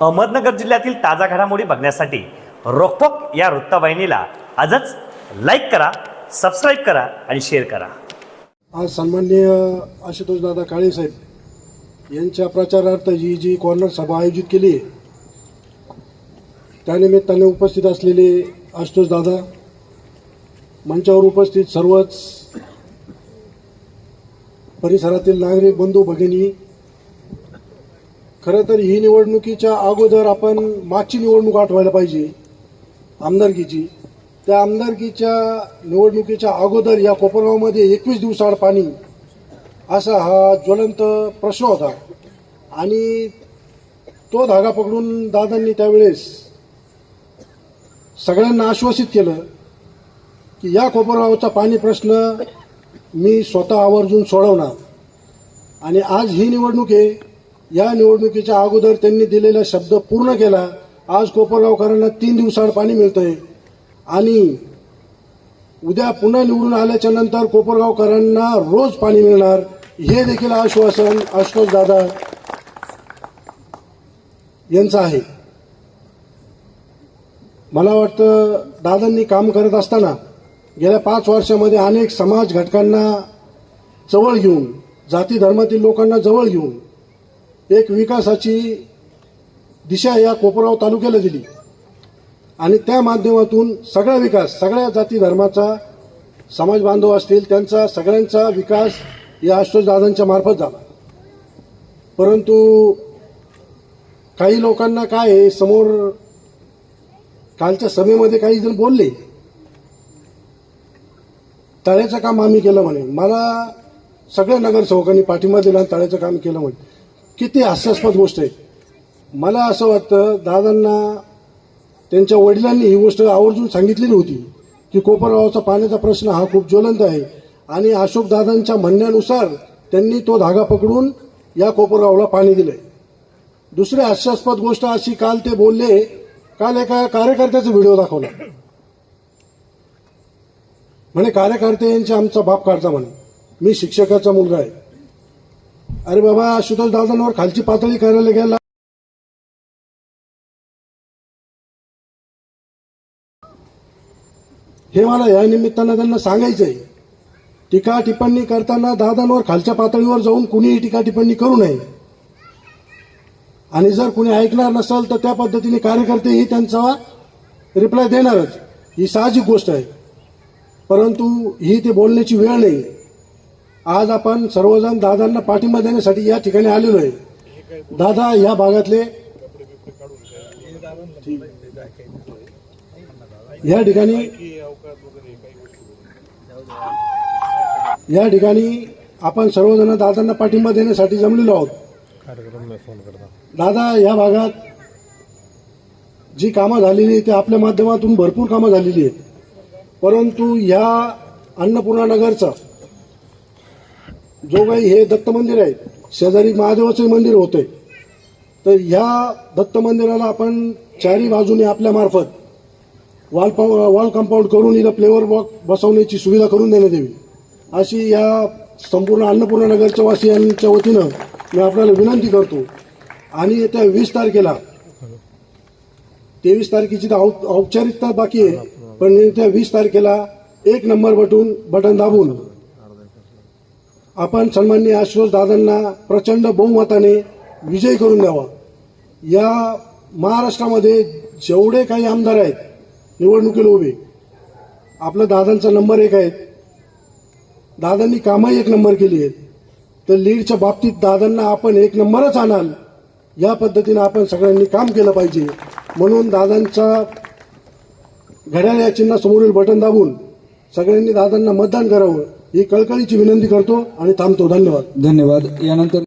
अहमदनगर जिल्ह्यातील ताजा घडामोडी बघण्यासाठी रोकपोक या वृत्तवाहिनीला आजच लाईक करा सबस्क्राईब करा आणि शेअर करा. आज सन्माननीय आशुतोष दादा काळे साहेब यांच्या प्रचारार्थ ही जी कॉर्नर सभा आयोजित केली आहे त्यानिमित्ताने उपस्थित असलेले आशुतोष दादा मंचावर उपस्थित सर्वच परिसरातील नागरिक बंधू भगिनी खरं तर ही निवडणुकीच्या अगोदर आपण मागची निवडणूक आठवायला पाहिजे आमदारकीची. त्या आमदारकीच्या निवडणुकीच्या अगोदर या कोपरगावमध्ये एकवीस दिवसाआड पाणी असा हा ज्वलंत प्रश्न होता. आणि तो धागा पकडून दादांनी त्यावेळेस सगळ्यांना आश्वासित केलं की या कोपरगावचा पाणी प्रश्न मी स्वतः आवर्जून सोडवणार. आणि आज ही निवडणूक आहे या निवडणुकीच्या अगोदर त्यांनी दिलेला शब्द पूर्ण केला. आज कोपरगावकरांना तीन दिवसाआड पाणी मिळतंय. आणि उद्या पुन्हा निवडून आल्याच्यानंतर कोपरगावकरांना रोज पाणी मिळणार. हे देखील आश्वासन आशुतोष दादा यांचं आहे. मला वाटतं दादांनी काम करत असताना गेल्या पाच वर्षामध्ये अनेक समाज घटकांना जवळ घेऊन जाती धर्मातील लोकांना जवळ घेऊन एक विकासाची दिशा या कोपरगाव तालुक्याला दिली. आणि त्या माध्यमातून सगळा विकास सगळ्या जाती धर्माचा समाज बांधव असतील त्यांचा सगळ्यांचा विकास या आशुतोष मार्फत झाला. परंतु काही लोकांना काय आहे समोर कालच्या सभेमध्ये काही जण बोलले तळ्याचं काम आम्ही केलं म्हणे. मला सगळ्या नगरसेवकांनी पाठिंबा दिला आणि तळ्याचं काम केलं म्हणे. किती हास्यास्पद गोष्ट आहे. मला असं वाटतं दादांना त्यांच्या वडिलांनी ही गोष्ट आवर्जून सांगितलेली होती की कोपरगावचा पाण्याचा प्रश्न हा खूप ज्वलंत आहे. आणि अशोक दादांच्या म्हणण्यानुसार त्यांनी तो धागा पकडून या कोपरगावला पाणी दिलंय. दुसरी हास्यास्पद गोष्ट अशी काल ते बोलले काल एका कार्यकर्त्याचा व्हिडिओ दाखवला. म्हणे कार्यकर्ते यांचे आमचा बाप काढता म्हणे. मी शिक्षकाचा मुलगा आहे. अरे बाबा शीतल दादांवर खालची पातळी करायला गेला. हे मला या निमित्तानं त्यांना सांगायचं आहे टीका टिप्पणी करताना दादांवर खालच्या पातळीवर जाऊन कुणीही टीका टिप्पणी करू नये. आणि जर कुणी ऐकणार नसेल तर त्या पद्धतीने कार्यकर्तेही त्यांचा रिप्लाय देणारच. ही साहजिक गोष्ट आहे. परंतु ही ते बोलण्याची वेळ नाही. आज आपण सर्वजण दादांना पाठिंबा देण्यासाठी या ठिकाणी आलेलो आहे. दादा या भागातले या ठिकाणी या ठिकाणी आपण सर्वजण दादांना पाठिंबा देण्यासाठी जमलेलो आहोत. दादा या भागात जी कामं झालेली ते आपल्या माध्यमातून भरपूर कामं झालेली आहेत. परंतु या अन्नपूर्णा नगरचं जो हे दत्त मंदिर आहे शेजारी महादेवाचं मंदिर होते तर ह्या दत्त मंदिराला आपण चारी बाजूने आपल्या मार्फत वॉल वॉल कंपाऊंड करून इथं फ्लेवर वॉक बसवण्याची सुविधा करून देण्यात यावी. अशी या संपूर्ण अन्नपूर्णा नगरच्या वासियांच्या वतीनं मी आपल्याला विनंती करतो. आणि येत्या वीस तारखेला तेवीस तारखेची तर औ- औपचारिकता बाकी आहे पण येत्या वीस तारखेला एक नंबर बटून बटन दाबून आपण सन्मान्य आशुतोष दादांना प्रचंड बहुमताने विजय करून द्यावा. या महाराष्ट्रामध्ये जेवढे काही आमदार आहेत निवडणुकीला उभे आपल्या दादांचा नंबर एक आहे दादांनी कामही एक नंबर केली आहेत तर लीडच्या बाबतीत दादांना आपण एक नंबरच आणाल या पद्धतीनं आपण सगळ्यांनी काम केलं पाहिजे. म्हणून दादांचा घड्याळ या चिन्हासमोरील बटन दाबून सगळ्यांनी दादांना मतदान करावं. ही कळकळीची विनंती करतो आणि थांबतो. धन्यवाद. धन्यवाद. यानंतर